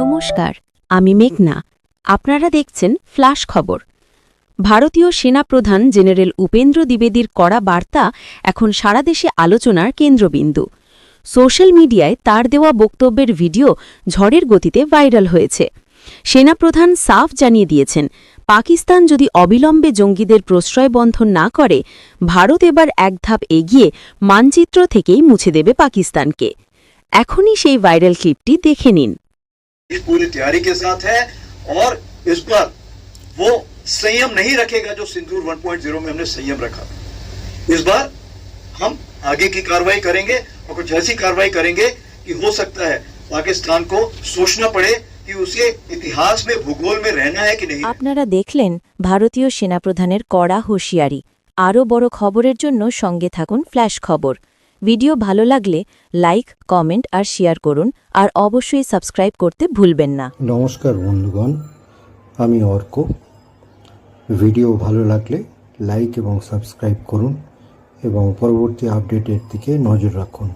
নমস্কার, আমি মেঘনা। আপনারা দেখছেন ফ্ল্যাশ খবর। ভারতীয় সেনাপ্রধান জেনারেল উপেন্দ্র দ্বিবেদীর কড়া বার্তা এখন সারা দেশে আলোচনার কেন্দ্রবিন্দু। সোশ্যাল মিডিয়ায় তার দেওয়া বক্তব্যের ভিডিও ঝড়ের গতিতে ভাইরাল হয়েছে। সেনাপ্রধান সাফ জানিয়ে দিয়েছেন, পাকিস্তান যদি অবিলম্বে জঙ্গিদের প্রশ্রয় বন্ধন না করে, ভারত এবার এক ধাপ এগিয়ে মানচিত্র থেকেই মুছে দেবে পাকিস্তানকে। এখনই সেই ভাইরাল ক্লিপটি দেখে নিন। इस पूरी तैयारी के साथ है और इस बार वो संयम नहीं रखेगा जो सिंदूर 1.0 में हमने संयम रखा इस बार हम आगे की कार्रवाई करेंगे और कुछ ऐसी कार्रवाई करेंगे कि हो सकता है पाकिस्तान को सोचना पड़े कि उसे इतिहास में भूगोल में रहना है कि नहीं আপনারা দেখলেন ভারতীয় সেনাপ্রধানের কড়া হুঁশিয়ারি আরও বড় খবরের জন্য সঙ্গে থাকুন ফ্ল্যাশ খবর ভিডিও ভালো লাগলে লাইক, কমেন্ট আর শেয়ার করুন আর অবশ্যই সাবস্ক্রাইব করতে ভুলবেন না। নমস্কার বন্ধুগণ, আমি অর্ক। ভিডিও ভালো লাগলে লাইক এবং সাবস্ক্রাইব করুন এবং পরবর্তী আপডেটের দিকে নজর রাখুন।